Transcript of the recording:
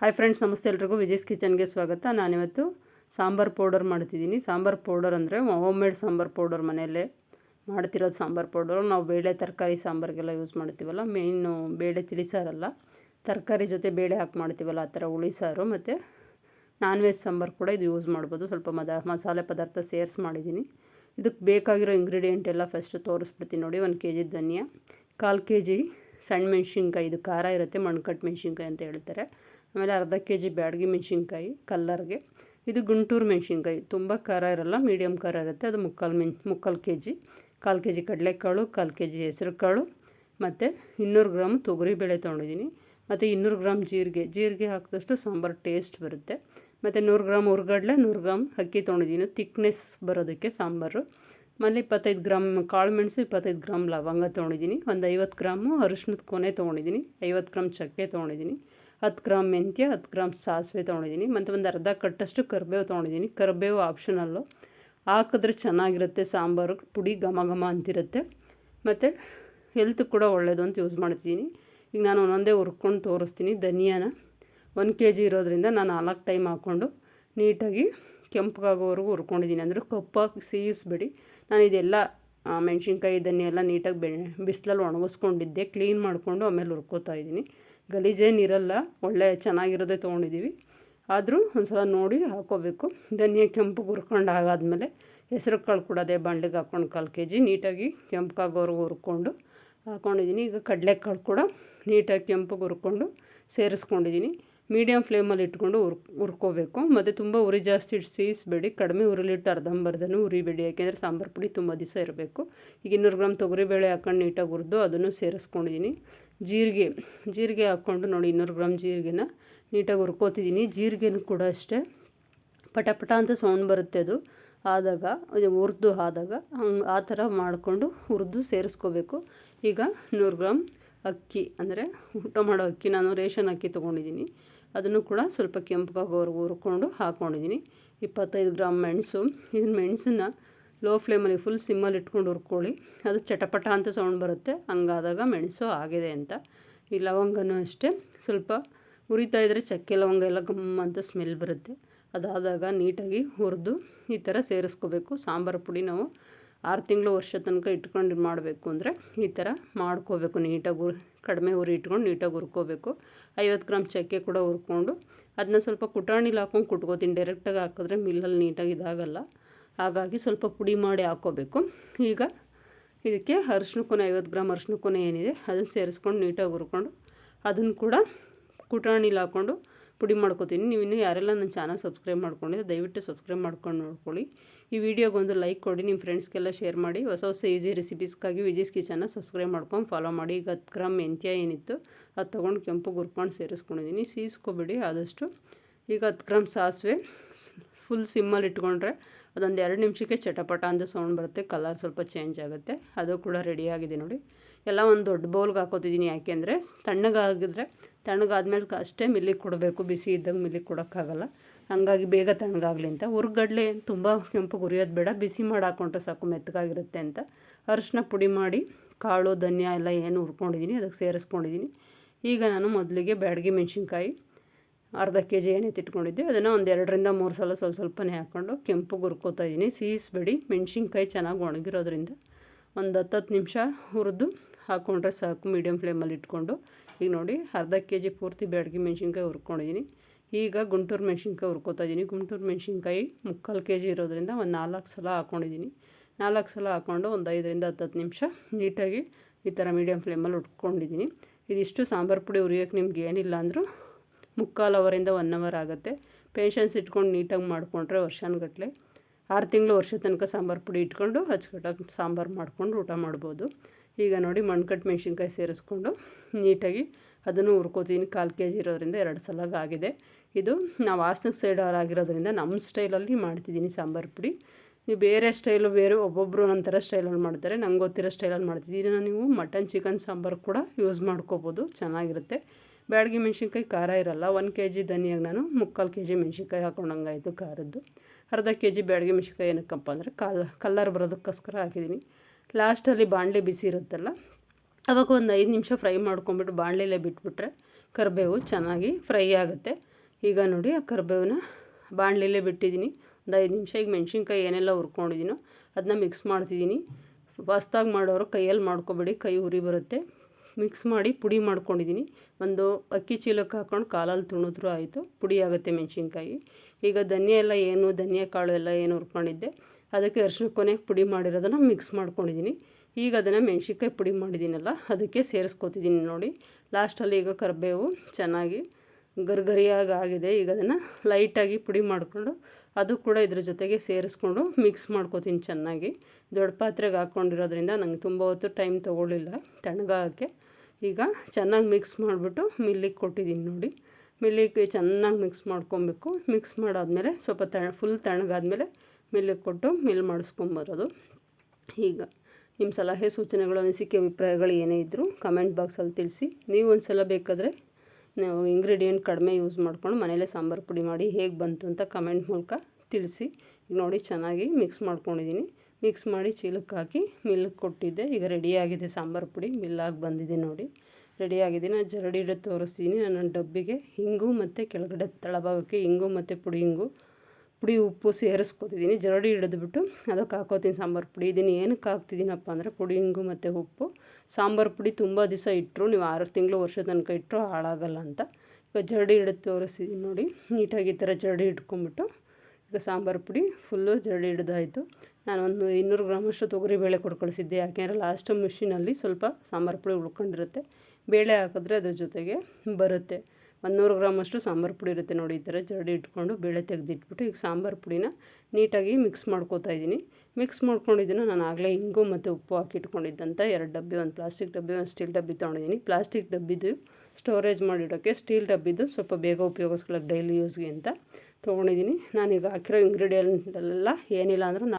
Hi friends ನಮಸ್ತೆ ಎಲ್ರಿಗೂ. ವಿಜಯ್ಸ್ ಕಿಚನ್ಗೆ ಸ್ವಾಗತ. ನಾನಿವತ್ತು ಸಾಂಬಾರು ಪೌಡರ್ ಮಾಡ್ತಿದ್ದೀನಿ. ಸಾಂಬಾರು ಪೌಡರ್ ಅಂದರೆ ಹೋಮ್ ಮೇಡ್ ಸಾಂಬಾರು ಪೌಡರ್ ಮನೆಯಲ್ಲೇ ಮಾಡ್ತಿರೋದು ಸಾಂಬಾರು ಪೌಡರ್. ನಾವು ಬೇಳೆ, ತರಕಾರಿ, ಸಾಂಬಾರಿಗೆಲ್ಲ ಯೂಸ್ ಮಾಡ್ತೀವಲ್ಲ ಮೇಯ್ನು ಬೇಳೆ ತಿಳಿಸಾರಲ್ಲ ತರಕಾರಿ ಜೊತೆ ಬೇಳೆ ಹಾಕಿ ಮಾಡ್ತೀವಲ್ಲ, ಆ ಥರ ಹುಳಿ ಸಾರು ಮತ್ತು ನಾನ್ ವೆಜ್ ಸಾಂಬಾರು ಕೂಡ ಇದು ಯೂಸ್ ಮಾಡ್ಬೋದು. ಸ್ವಲ್ಪ ಮದ ಮಸಾಲೆ ಪದಾರ್ಥ ಸೇರ್ಸಿ ಮಾಡಿದ್ದೀನಿ. ಇದಕ್ಕೆ ಬೇಕಾಗಿರೋ ಇಂಗ್ರೀಡಿಯೆಂಟ್ ಎಲ್ಲ ಫಸ್ಟು ತೋರಿಸ್ಬಿಡ್ತೀನಿ ನೋಡಿ. ಒಂದು ಕೆ ಜಿ ಧನಿಯಾ, ಕಾಲು ಕೆ ಜಿ ಸಣ್ಣ ಮೆಣಸಿನ್ಕಾಯಿ, ಇದು ಖಾರ ಇರುತ್ತೆ, ಮಣ್ಕಟ್ಟು ಮೆಣಸಿನ್ಕಾಯಿ ಅಂತ ಹೇಳ್ತಾರೆ. ಆಮೇಲೆ ಅರ್ಧ ಕೆ ಜಿ ಬ್ಯಾಡಗಿ ಮೆಣಸಿನ್ಕಾಯಿ ಕಲ್ಲರ್ಗೆ. ಇದು ಗುಂಟೂರು ಮೆಣಸಿನ್ಕಾಯಿ, ತುಂಬ ಖಾರ ಇರಲ್ಲ ಮೀಡಿಯಮ್ ಖಾರ ಇರುತ್ತೆ. ಅದು ಮುಕ್ಕಾಲು ಮೆಣ್, ಮುಕ್ಕಾಲು ಕೆ ಜಿ ಕಾಲು ಕೆ ಜಿ ಕಡಲೆಕಾಳು, ಕಾಲು ಕೆ ಜಿ ಹೆಸ್ರು ಕಾಳು ಮತ್ತು ಇನ್ನೂರು ಗ್ರಾಮ್ ತೊಗರಿಬೇಳೆ ತೊಗೊಂಡಿದ್ದೀನಿ. ಮತ್ತು ಇನ್ನೂರು ಗ್ರಾಮ್ ಜೀರಿಗೆ ಜೀರಿಗೆ ಹಾಕಿದಷ್ಟು ಸಾಂಬಾರು ಟೇಸ್ಟ್ ಬರುತ್ತೆ. ಮತ್ತು ನೂರು ಗ್ರಾಮ್ ಹುರ್ಗಡ್ಲೆ, ನೂರು ಗ್ರಾಮ್ ಅಕ್ಕಿ ತೊಗೊಂಡಿದ್ದೀನಿ. ತಿಕ್ನೆಸ್ ಬರೋದಕ್ಕೆ ಸಾಂಬಾರು. ಆಮೇಲೆ ಇಪ್ಪತ್ತೈದು ಗ್ರಾಮ್, ಕಾಳು ಮೆಣಸು ಇಪ್ಪತ್ತೈದು ಗ್ರಾಮ್ ಲವಂಗ ತೊಗೊಂಡಿದ್ದೀನಿ. ಒಂದು ಐವತ್ತು ಗ್ರಾಮು ಅರಿಶಿನದ ಕೊನೆ ತೊಗೊಂಡಿದ್ದೀನಿ. ಐವತ್ತು ಗ್ರಾಮ್ ಚಕ್ಕೆ ತೊಗೊಂಡಿದ್ದೀನಿ. ಹತ್ತು ಗ್ರಾಮ್ ಮೆಂತ್ಯ, ಹತ್ತು ಗ್ರಾಮ್ ಸಾಸಿವೆ ತೊಗೊಂಡಿದ್ದೀನಿ. ಮತ್ತು ಒಂದು ಅರ್ಧ ಕಟ್ಟಷ್ಟು ಕರಿಬೇವು ತೊಗೊಂಡಿದ್ದೀನಿ. ಕರಿಬೇವು ಆಪ್ಷನಲ್ಲು ಹಾಕಿದ್ರೆ ಚೆನ್ನಾಗಿರುತ್ತೆ ಸಾಂಬಾರು. ಪುಡಿ ಘಮ ಘಮ ಅಂತಿರುತ್ತೆ. ಮತ್ತು ಹೆಲ್ತ್ ಕೂಡ ಒಳ್ಳೆಯದು ಅಂತ ಯೂಸ್ ಮಾಡ್ತಿದ್ದೀನಿ. ಈಗ ನಾನು ಒಂದೊಂದೇ ಹುರ್ಕೊಂಡು ತೋರಿಸ್ತೀನಿ. ಧನಿಯಾನ ಒಂದು ಕೆ ಜಿ ಇರೋದ್ರಿಂದ ನಾನು ನಾಲ್ಕು ಟೈಮ್ ಹಾಕ್ಕೊಂಡು ನೀಟಾಗಿ ಕೆಂಪಗಾಗೋವರೆಗೂ ಹುರ್ಕೊಂಡಿದ್ದೀನಿ. ಅಂದರೆ ಕಪ್ಪಾಗಿ ಸೀಯಿಸ್ಬಿಡಿ ನಾನು ಇದೆಲ್ಲ ಮೆಣಸಿನ್ಕಾಯಿ ಎಲ್ಲ ನೀಟಾಗಿ ಬೆ, ಬಿಸಿಲಲ್ಲಿ ಒಣಗಿಸ್ಕೊಂಡಿದ್ದೆ. ಕ್ಲೀನ್ ಮಾಡಿಕೊಂಡು ಆಮೇಲೆ ಹುರ್ಕೋತಾ ಇದ್ದೀನಿ. ಗಲೀಜೇನಿರಲ್ಲ ಒಳ್ಳೆ ಚೆನ್ನಾಗಿರೋದೇ ತೊಗೊಂಡಿದ್ದೀವಿ. ಆದರೂ ಒಂದು ಸಲ ನೋಡಿ ಹಾಕೋಬೇಕು. ಧನಿಯ ಕೆಂಪು ಹುರ್ಕೊಂಡು ಹಾಗಾದ್ಮೇಲೆ ಹೆಸರು ಕಾಳು ಕೂಡ ಅದೇ ಬಾಂಡ್ಲಿಗೆ ಹಾಕ್ಕೊಂಡು ಕಾಲು ಕೆ ಜಿ ನೀಟಾಗಿ ಕೆಂಪಗಾಗೋವರೆಗೂ ಹುರ್ಕೊಂಡು ಹಾಕ್ಕೊಂಡಿದ್ದೀನಿ ಈಗ ಕಡಲೆಕಾಳು ಕೂಡ ನೀಟಾಗಿ ಕೆಂಪಗೆ ಹುರ್ಕೊಂಡು ಸೇರಿಸ್ಕೊಂಡಿದ್ದೀನಿ. ಮೀಡಿಯಮ್ ಫ್ಲೇಮಲ್ಲಿ ಇಟ್ಕೊಂಡು ಉರ್ ಹುರ್ಕೋಬೇಕು. ಮತ್ತು ತುಂಬ ಉರಿ ಜಾಸ್ತಿ ಸೀಸ್ಬೇಡಿ. ಕಡಿಮೆ ಉರಿಲಿಟ್ಟು ಅರ್ಧಂಬರ್ಧನೂ ಉರಿಬೇಡಿ. ಯಾಕೆಂದರೆ ಸಾಂಬಾರು ಪುಡಿ ತುಂಬ ದಿವಸ ಇರಬೇಕು. ಈಗ ಇನ್ನೂರು ಗ್ರಾಮ್ ತೊಗರಿಬೇಳೆ ಹಾಕೊಂಡು ನೀಟಾಗಿ ಹುರಿದು ಅದನ್ನು ಸೇರಿಸ್ಕೊಂಡಿದ್ದೀನಿ. ಜೀರಿಗೆ ಜೀರಿಗೆ ಹಾಕ್ಕೊಂಡು ನೋಡಿ ಇನ್ನೂರು ಗ್ರಾಮ್ ಜೀರಿಗೆನ ನೀಟಾಗಿ ಹುರ್ಕೋತಿದ್ದೀನಿ. ಜೀರಿಗೆನೂ ಕೂಡ ಅಷ್ಟೇ. ಪಟ ಪಟ ಅಂತ ಸೌಂಡ್ ಬರುತ್ತೆ ಅದು. ಆದಾಗ ಹುರಿದು ಆದಾಗ ಹಂಗೆ ಆ ಥರ ಮಾಡಿಕೊಂಡು ಹುರಿದು ಸೇರಿಸ್ಕೋಬೇಕು. ಈಗ ನೂರು ಗ್ರಾಮ್ ಅಕ್ಕಿ, ಅಂದರೆ ಊಟ ಮಾಡೋ ಅಕ್ಕಿ ನಾನು ರೇಷನ್ ಅಕ್ಕಿ ತೊಗೊಂಡಿದ್ದೀನಿ. ಅದನ್ನು ಕೂಡ ಸ್ವಲ್ಪ ಕೆಂಪಗಾಗೋವರೆಗೂ ಹುರ್ಕೊಂಡು ಹಾಕ್ಕೊಂಡಿದ್ದೀನಿ ಇಪ್ಪತ್ತೈದು ಗ್ರಾಮ್ ಮೆಣಸು. ಇದನ್ನ ಮೆಣಸನ್ನ ಲೋ ಫ್ಲೇಮಲ್ಲಿ ಫುಲ್ ಸಿಮ್ಮಲ್ಲಿ ಇಟ್ಕೊಂಡು ಹುರ್ಕೊಳ್ಳಿ. ಅದು ಚಟಪಟ ಅಂತ ಸೌಂಡ್ ಬರುತ್ತೆ. ಹಂಗಾದಾಗ ಮೆಣಸು ಆಗಿದೆ ಅಂತ. ಈ ಲವಂಗನೂ ಅಷ್ಟೇ. ಸ್ವಲ್ಪ ಹುರಿತಾ ಇದ್ದರೆ ಚಕ್ಕೆ ಲವಂಗ ಎಲ್ಲ ಗಮ್ ಅಂತ ಸ್ಮೆಲ್ ಬರುತ್ತೆ. ಅದಾದಾಗ ನೀಟಾಗಿ ಹುರಿದು ಈ ಥರ ಸೇರಿಸ್ಕೋಬೇಕು. ಸಾಂಬಾರು ಪುಡಿ ನಾವು ಆರು ತಿಂಗಳು ವರ್ಷ ತನಕ ಇಟ್ಕೊಂಡು ಮಾಡಬೇಕು ಅಂದರೆ ಈ ಥರ ಮಾಡ್ಕೋಬೇಕು ನೀಟಾಗಿ ಉರ್ ಕಡಿಮೆ ಉರಿ ಇಟ್ಕೊಂಡು ನೀಟಾಗಿ ಹುರ್ಕೋಬೇಕು. ಐವತ್ತು ಗ್ರಾಮ್ ಚಕ್ಕೆ ಕೂಡ ಹುರ್ಕೊಂಡು ಅದನ್ನ ಸ್ವಲ್ಪ ಕುಟಾಣಿಲಿ ಹಾಕೊಂಡು ಕುಟ್ಕೋತೀನಿ. ಡೈರೆಕ್ಟಾಗಿ ಹಾಕಿದ್ರೆ ಮಿಲ್ಲಲ್ಲಿ ನೀಟಾಗಿ ಇದಾಗಲ್ಲ. ಹಾಗಾಗಿ ಸ್ವಲ್ಪ ಪುಡಿ ಮಾಡಿ ಹಾಕೋಬೇಕು. ಈಗ ಇದಕ್ಕೆ ಅರಿಶಿನ ಕೊನೆ ಐವತ್ತು ಗ್ರಾಮ್ ಅರಿಶಿನ ಕೊನೆ ಏನಿದೆ ಅದನ್ನು ಸೇರಿಸ್ಕೊಂಡು ನೀಟಾಗಿ ಹುರ್ಕೊಂಡು ಅದನ್ನು ಕೂಡ ಕುಟಾಣಿಲಿ ಹಾಕ್ಕೊಂಡು ಪುಡಿ ಮಾಡ್ಕೋತೀನಿ. ನೀವು ಇನ್ನೂ ಯಾರೆಲ್ಲ ನನ್ನ ಚಾನಲ್ ಸಬ್ಸ್ಕ್ರೈಬ್ ಮಾಡ್ಕೊಂಡಿದ್ದೆ ದಯವಿಟ್ಟು ಸಬ್ಸ್ಕ್ರೈಬ್ ಮಾಡ್ಕೊಂಡು ನೋಡ್ಕೊಳ್ಳಿ. ಈ ವಿಡಿಯೋಗೊಂದು ಲೈಕ್ ಕೊಡಿ, ನಿಮ್ಮ ಫ್ರೆಂಡ್ಸ್ಗೆಲ್ಲ ಶೇರ್ ಮಾಡಿ. ಹೊಸ ಹೊಸ ಈಸಿ ರೆಸಿಪೀಸ್ಗಾಗಿ ವಿಜಯ್ಸ್ ಕಿಚನ್ನ ಸಬ್ಸ್ಕ್ರೈಬ್ ಮಾಡ್ಕೊಂಡು ಫಾಲೋ ಮಾಡಿ. ಈಗ ಹತ್ತು ಗ್ರಾಮ್ ಮೆಂತ್ಯ ಏನಿತ್ತು, ಅದು ತೊಗೊಂಡು ಕೆಂಪು ಗುರ್ಕೊಂಡು ಸೇರಿಸ್ಕೊಂಡಿದ್ದೀನಿ. ಸೀಸ್ಕೊಬೇಡಿ ಆದಷ್ಟು. ಈಗ ಹತ್ತು ಗ್ರಾಮ್ ಸಾಸಿವೆ, ಫುಲ್ ಸಿಮ್ಮಲ್ಲಿ ಇಟ್ಕೊಂಡ್ರೆ ಅದೊಂದು ಎರಡು ನಿಮಿಷಕ್ಕೆ ಚಟಪಟ ಅಂತ ಸೌಂಡ್ ಬರುತ್ತೆ, ಕಲರ್ ಸ್ವಲ್ಪ ಚೇಂಜ್ ಆಗುತ್ತೆ. ಅದು ಕೂಡ ರೆಡಿಯಾಗಿದೆ ನೋಡಿ. ಎಲ್ಲ ಒಂದು ದೊಡ್ಡ ಬೌಲ್ಗೆ ಹಾಕೋತಿದ್ದೀನಿ. ಯಾಕೆಂದರೆ ತಣ್ಣಗಾಗಿದ್ರೆ ತಣ್ಣಗಾದ್ಮೇಲೆ ಅಷ್ಟೇ ಮಿಲ್ಲಿಗೆ ಕೊಡಬೇಕು. ಬಿಸಿ ಇದ್ದಾಗ ಮಿಲ್ಲಿಗೆ ಕೊಡೋಕ್ಕಾಗಲ್ಲ. ಹಾಗಾಗಿ ಬೇಗ ತಣ್ಣಗಾಗಲಿ ಅಂತ. ಹುರ್ಗಡ್ಲೆ ತುಂಬ ಕೆಂಪು ಹುರಿಯೋದು ಬೇಡ. ಬಿಸಿ ಮಾಡಿ ಹಾಕೊಂಡ್ರೆ ಸಾಕು, ಮೆತ್ತಗಾಗಿರುತ್ತೆ ಅಂತ. ಅರಿಶಿನ ಪುಡಿ ಮಾಡಿ, ಕಾಳು, ಧನ್ಯ ಎಲ್ಲ ಏನು ಹುರ್ಕೊಂಡಿದ್ದೀನಿ ಅದಕ್ಕೆ ಸೇರಿಸ್ಕೊಂಡಿದ್ದೀನಿ ಈಗ ನಾನು ಮೊದಲಿಗೆ ಬ್ಯಾಡಗಿ ಮೆಣಸಿನ್ಕಾಯಿ ಅರ್ಧ ಕೆ ಜಿ ಏನೈತೆ ಇಟ್ಕೊಂಡಿದ್ದೆ. ಅದನ್ನು ಒಂದು ಎರಡರಿಂದ ಮೂರು ಸಲ ಸ್ವಲ್ಪ ಸ್ವಲ್ಪನೇ ಹಾಕ್ಕೊಂಡು ಕೆಂಪು ಹುರ್ಕೋತಾ ಇದ್ದೀನಿ ಸೀಸ್ಬೇಡಿ. ಮೆಣಸಿನ್ಕಾಯಿ ಚೆನ್ನಾಗಿ ಒಣಗಿರೋದ್ರಿಂದ ಒಂದು ಹತ್ತು ಹತ್ತು ನಿಮಿಷ ಹುರಿದು ಹಾಕ್ಕೊಂಡ್ರೆ ಸಾಕು. ಮೀಡಿಯಮ್ ಫ್ಲೇಮಲ್ಲಿ ಇಟ್ಕೊಂಡು ಈಗ ನೋಡಿ ಅರ್ಧ ಕೆ ಜಿ ಪೂರ್ತಿ ಬ್ಯಾಡಗಿ ಮೆಣಸಿನ್ಕಾಯಿ ಹುರ್ಕೊಂಡಿದ್ದೀನಿ ಈಗ ಗುಂಟೂರು ಮೆಣಸಿನ್ಕಾಯಿ ಹುರ್ಕೋತಾ ಇದ್ದೀನಿ ಗುಂಟೂರು ಮೆಣಸಿನ್ಕಾಯಿ ಮುಕ್ಕಾಲು ಕೆ ಜಿ ಇರೋದರಿಂದ ಒಂದು ನಾಲ್ಕು ಸಲ ಹಾಕ್ಕೊಂಡಿದ್ದೀನಿ ನಾಲ್ಕು ಸಲ ಹಾಕ್ಕೊಂಡು ಒಂದು ಐದರಿಂದ ಹತ್ತು ಹತ್ತು ನಿಮಿಷ ನೀಟಾಗಿ ಈ ಥರ ಮೀಡಿಯಮ್ ಫ್ಲೇಮಲ್ಲಿ ಉಟ್ಕೊಂಡಿದ್ದೀನಿ ಇದಿಷ್ಟು ಸಾಂಬಾರು ಪುಡಿ ಉರಿಯೋಕ್ಕೆ ನಿಮ್ಗೆ ಏನಿಲ್ಲ ಅಂದರೂ ಮುಕ್ಕಾಲು ಅವರಿಂದ ಒನ್ ಅವರ್ ಆಗುತ್ತೆ. ಪೇಷನ್ಸ್ ಇಟ್ಕೊಂಡು ನೀಟಾಗಿ ಮಾಡಿಕೊಂಡ್ರೆ ವರ್ಷಾನುಗಟ್ಲೆ ಆರು ತಿಂಗಳು ವರ್ಷ ತನಕ ಸಾಂಬಾರು ಪುಡಿ ಇಟ್ಕೊಂಡು ಅಚ್ಚುಕಟ್ಟಾಗಿ ಸಾಂಬಾರು ಮಾಡಿಕೊಂಡು ಊಟ ಮಾಡ್ಬೋದು. ಈಗ ನೋಡಿ ಮಣ್ಕಟ್ಟು ಮೆಣಸಿನ್ಕಾಯಿ ಸೇರಿಸ್ಕೊಂಡು ನೀಟಾಗಿ ಅದನ್ನು ಹುರ್ಕೋತೀನಿ. ಕಾಲು ಕೆ ಜಿ ಇರೋದ್ರಿಂದ ಎರಡು ಸಲ ಆಗಿದೆ. ಇದು ನಾವು ಹಾಸನ ಸೈಡ್ ಆಗಿರೋದ್ರಿಂದ ನಮ್ಮ ಸ್ಟೈಲಲ್ಲಿ ಮಾಡ್ತಿದ್ದೀನಿ ಸಾಂಬಾರು ಪುಡಿ. ನೀವು ಬೇರೆ ಸ್ಟೈಲು ಬೇರೆ ಒಬ್ಬೊಬ್ಬರು ಒಂಥರ ಸ್ಟೈಲಲ್ಲಿ ಮಾಡ್ತಾರೆ. ನಂಗೆ ಗೊತ್ತಿರೋ ಸ್ಟೈಲಲ್ಲಿ ಮಾಡ್ತಿದ್ದೀನಿ. ನೀವು ಮಟನ್ ಚಿಕನ್ ಸಾಂಬಾರು ಕೂಡ ಯೂಸ್ ಮಾಡ್ಕೋಬೋದು. ಚೆನ್ನಾಗಿರುತ್ತೆ. ಬ್ಯಾಡಗಿ ಮೆಣಸಿನ್ಕಾಯಿ ಖಾರ ಇರಲ್ಲ. ಒಂದು ಕೆ ಜಿ ಧನಿಯಾಗಿ ನಾನು ಮುಕ್ಕಾಲು ಕೆ ಜಿ ಮೆಣ್ಸಿನ್ಕಾಯಿ ಹಾಕೊಂಡಂಗಾಯಿತು ಖಾರದ್ದು. ಅರ್ಧ ಕೆ ಜಿ ಬ್ಯಾಡಗಿ ಮೆಣಸಿನ್ಕಾಯಿ ಏನಕ್ಕಪ್ಪ ಅಂದರೆ ಕಲ್, ಕಲ್ಲರ್ ಬರೋದಕ್ಕೋಸ್ಕರ ಹಾಕಿದ್ದೀನಿ. ಲಾಸ್ಟಲ್ಲಿ ಬಾಣಲೆ ಬಿಸಿ ಇರುತ್ತಲ್ಲ, ಅವಾಗ ಒಂದು ಐದು ನಿಮಿಷ ಫ್ರೈ ಮಾಡ್ಕೊಂಬಿಟ್ಟು ಬಾಣಲೆಲೇ ಬಿಟ್ಬಿಟ್ರೆ ಕರಿಬೇವು ಚೆನ್ನಾಗಿ ಫ್ರೈ ಆಗುತ್ತೆ. ಈಗ ನೋಡಿ ಆ ಕರಿಬೇವನ್ನ ಬಾಣಲೆಲೇ ಬಿಟ್ಟಿದ್ದೀನಿ. ಒಂದು ಐದು ನಿಮಿಷ ಈಗ ಮೆಣಸಿನ್ಕಾಯಿ ಏನೆಲ್ಲ ಹುರ್ಕೊಂಡಿದ್ದೀನೋ ಅದನ್ನ ಮಿಕ್ಸ್ ಮಾಡ್ತಿದ್ದೀನಿ ಹೊಸ್ದಾಗಿ ಮಾಡೋರು ಕೈಯಲ್ಲಿ ಮಾಡ್ಕೊಬೇಡಿ, ಕೈ ಉರಿ ಬರುತ್ತೆ. ಮಿಕ್ಸ್ ಮಾಡಿ ಪುಡಿ ಮಾಡ್ಕೊಂಡಿದ್ದೀನಿ ಒಂದು ಅಕ್ಕಿ ಚೀಲಕ್ಕೆ ಹಾಕೊಂಡು ಕಾಲಲ್ಲಿ ತುಣಿದ್ರೂ ಆಯಿತು, ಪುಡಿ ಆಗುತ್ತೆ ಮೆಣಸಿನ್ಕಾಯಿ. ಈಗ ಧನಿಯೆಲ್ಲ ಏನು, ಧನಿಯಾ ಕಾಳು ಎಲ್ಲ ಏನು ಹುರ್ಕೊಂಡಿದ್ದೆ. ಅದಕ್ಕೆ ಅರಿಶಿನ ಕೊನೆಗೆ ಪುಡಿ ಮಾಡಿರೋದನ್ನು ಮಿಕ್ಸ್ ಮಾಡ್ಕೊಂಡಿದ್ದೀನಿ ಈಗ ಅದನ್ನು ಮೆಣ್ಸಿನ್ಕಾಯಿ ಪುಡಿ ಮಾಡಿದ್ದೀನಲ್ಲ ಅದಕ್ಕೆ ಸೇರಿಸ್ಕೊತಿದ್ದೀನಿ ನೋಡಿ. ಲಾಸ್ಟಲ್ಲಿ ಈಗ ಕರಿಬೇವು ಚೆನ್ನಾಗಿ ಗರ್ಗರಿಯಾಗಿ ಆಗಿದೆ. ಈಗ ಅದನ್ನು ಲೈಟಾಗಿ ಪುಡಿ ಮಾಡಿಕೊಂಡು ಅದು ಕೂಡ ಇದ್ರ ಜೊತೆಗೆ ಸೇರಿಸ್ಕೊಂಡು ಮಿಕ್ಸ್ ಮಾಡ್ಕೋತೀನಿ ಚೆನ್ನಾಗಿ. ದೊಡ್ಡ ಪಾತ್ರೆಗೆ ಹಾಕ್ಕೊಂಡಿರೋದ್ರಿಂದ ನಂಗೆ ತುಂಬ ಹೊತ್ತು ಟೈಮ್ ತೊಗೊಳ್ಳಿಲ್ಲ, ತಣ್ಣಗಾಗಕ್ಕೆ. ಈಗ ಚೆನ್ನಾಗಿ ಮಿಕ್ಸ್ ಮಾಡಿಬಿಟ್ಟು ಮಿಲ್ಲಿಗೆ ಕೊಟ್ಟಿದ್ದೀನಿ ನೋಡಿ. ಮಿಲ್ಲಿಗೆ ಚೆನ್ನಾಗಿ ಮಿಕ್ಸ್ ಮಾಡ್ಕೊಬೇಕು. ಮಿಕ್ಸ್ ಮಾಡಾದಮೇಲೆ ಸ್ವಲ್ಪ ತ ಫುಲ್ ತಣ್ಣಗಾದ್ಮೇಲೆ ಮಿಲ್ಲಿಗೆ ಕೊಟ್ಟು ಮಿಲ್ ಮಾಡಿಸ್ಕೊಂಬರೋದು ಈಗ ನಿಮ್ಮ ಸಲಹೆ ಸೂಚನೆಗಳು, ಅನಿಸಿಕೆ, ಅಭಿಪ್ರಾಯಗಳು ಏನೇ ಇದ್ದರೂ ಕಮೆಂಟ್ ಬಾಕ್ಸಲ್ಲಿ ತಿಳಿಸಿ. ನೀವು ಒಂದು ಸಲ ಬೇಕಾದರೆ ನಾವು ಇಂಗ್ರೀಡಿಯೆಂಟ್ ಕಡಿಮೆ ಯೂಸ್ ಮಾಡ್ಕೊಂಡು ಮನೇಲೇ ಸಾಂಬಾರು ಪುಡಿ ಮಾಡಿ ಹೇಗೆ ಬಂತು ಅಂತ ಕಮೆಂಟ್ ಮೂಲಕ ತಿಳಿಸಿ. ಈಗ ನೋಡಿ ಚೆನ್ನಾಗಿ ಮಿಕ್ಸ್ ಮಾಡ್ಕೊಂಡಿದ್ದೀನಿ. ಮಿಕ್ಸ್ ಮಾಡಿ ಚೀಲಕ್ಕೆ ಹಾಕಿ ಮಿಲ್ಗೆ ಕೊಟ್ಟಿದ್ದೆ. ಈಗ ರೆಡಿಯಾಗಿದೆ ಸಾಂಬಾರು ಪುಡಿ. ಮಿಲ್ಲಾಗಿ ಬಂದಿದೆ ನೋಡಿ. ರೆಡಿಯಾಗಿದೆ ನಾನು ಜರಡಿ ಹಿಡಿದು ತೋರಿಸ್ತೀನಿ. ನನ್ನ ಡಬ್ಬಿಗೆ ಹಿಂಗು ಮತ್ತು ಕೆಳಗಡೆ ತಳಭಾಗಕ್ಕೆ ಹಿಂಗು ಮತ್ತು ಪುಡಿ ಹಿಂಗು. ಪುಡಿ ಉಪ್ಪು ಸೇರಿಸ್ಕೊತಿದ್ದೀನಿ. ಜರಡಿ ಹಿಡಿದ್ಬಿಟ್ಟು ಅದಕ್ಕೆ ಹಾಕೋತೀನಿ ಸಾಂಬಾರು ಪುಡಿ. ಇದನ್ನು ಏನಕ್ಕೆ ಹಾಕ್ತಿದ್ದೀನಪ್ಪ ಅಂದರೆ ಪುಡಿ ಹಿಂಗು ಮತ್ತು ಉಪ್ಪು. ಸಾಂಬಾರು ಪುಡಿ ತುಂಬ ದಿವಸ ಇಟ್ಟರು ನೀವು ಆರು ತಿಂಗಳು ವರ್ಷ ತನಕ ಇಟ್ಟರು ಹಾಳಾಗಲ್ಲ ಅಂತ. ಈಗ ಜರಡಿ ಹಿಡಿದು ತೋರಿಸಿದ್ದೀನಿ ನೋಡಿ. ನೀಟಾಗಿ ಈ ಥರ ಜರಡಿ ಇಟ್ಕೊಂಬಿಟ್ಟು ಈಗ ಸಾಂಬಾರು ಪುಡಿ ಫುಲ್ಲು ಜರಡಿ ಹಿಡಿದಾಯಿತು. ನಾನು ಒಂದು ಇನ್ನೂರು ಗ್ರಾಮಷ್ಟು ತೊಗರಿಬೇಳೆ ಕೊಟ್ಟು ಕಳಿಸಿದ್ದೆ. ಯಾಕೆಂದರೆ ಲಾಸ್ಟ್ ಮಿಷಿನಲ್ಲಿ ಸ್ವಲ್ಪ ಸಾಂಬಾರು ಪುಡಿ ಉಳ್ಕೊಂಡಿರುತ್ತೆ. ಬೇಳೆ ಹಾಕಿದ್ರೆ ಅದ್ರ ಜೊತೆಗೆ ಬರುತ್ತೆ. ಒಂದು ನೂರು ಗ್ರಾಮಷ್ಟು ಸಾಂಬಾರು ಪುಡಿ ಇರುತ್ತೆ ನೋಡಿ, ಈ ಥರ ಜರಡಿ ಇಟ್ಕೊಂಡು ಬೇಳೆ ತೆಗೆದಿಟ್ಬಿಟ್ಟು ಈಗ ಸಾಂಬಾರು ಪುಡಿನ ನೀಟಾಗಿ ಮಿಕ್ಸ್ ಮಾಡ್ಕೋತಾ ಇದ್ದೀನಿ. ಮಿಕ್ಸ್ ಮಾಡ್ಕೊಂಡಿದ್ದೀನಿ ನಾನು ಆಗಲೇ ಹಿಂಗು ಮತ್ತು ಉಪ್ಪು ಹಾಕಿ ಇಟ್ಕೊಂಡಿದ್ದಂಥ ಎರಡು ಡಬ್ಬಿ, ಒಂದು ಪ್ಲಾಸ್ಟಿಕ್ ಡಬ್ಬಿ, ಒಂದು ಸ್ಟೀಲ್ ಡಬ್ಬಿ ತೊಗೊಂಡಿದ್ದೀನಿ. ಪ್ಲಾಸ್ಟಿಕ್ ಡಬ್ಬಿದು ಸ್ಟೋರೇಜ್ ಮಾಡಿಡೋಕ್ಕೆ ಸ್ಟೀಲ್ ಡಬ್ಬಿದು ಸ್ವಲ್ಪ ಬೇಗ ಉಪಯೋಗಿಸ್ಕೊಳ್ಳೋಕ್ಕೆ ಡೈಲಿ ಯೂಸ್ಗೆ ಅಂತ ತೊಗೊಂಡಿದ್ದೀನಿ. ನಾನೀಗ ಹಾಕಿರೋ ಇಂಗ್ರೀಡಿಯೆಂಟ್ ಎಲ್ಲ ಏನಿಲ್ಲ ಅಂದರೂ